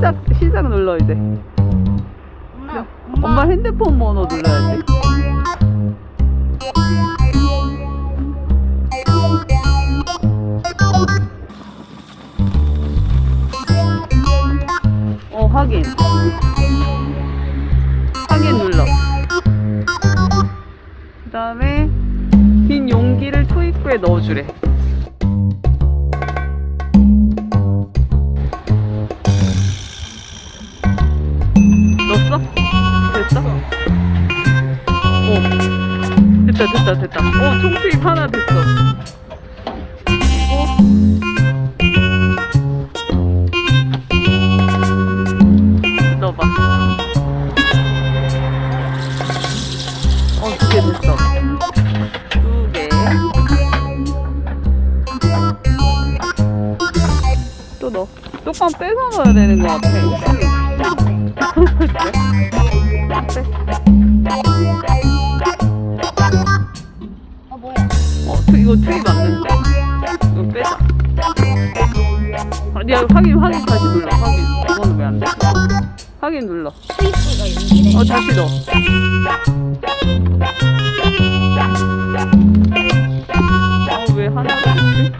살짝 눌러 이제. 엄마, 엄마 핸드폰 번호 눌러야지. 어 확인. 확인 눌러. 그 다음에 빈 용기를 토익구에 넣어주래. 됐다, 됐다, 됐다. 어, 총투입 하나 됐어. 어? 넣어봐. 어, 두 개 됐어. 두 개. 또 넣어. 뚜껑 빼서 넣어야 되는 것 같아. 어 이거 트입 맞는데? 이거 빼자. 아니야, 확인, 확인 다시 눌러. 확인. 이거는 왜 안 돼? 확인 눌러. 어, 다시 넣어. 어, 왜 하나가 여기네.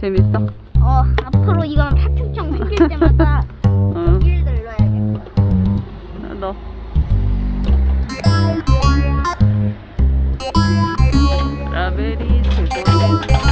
재밌어? 어 앞으로 이건 파충청 생길 때마다 응. 1 눌러야겠다. 더. 라벨이 제거된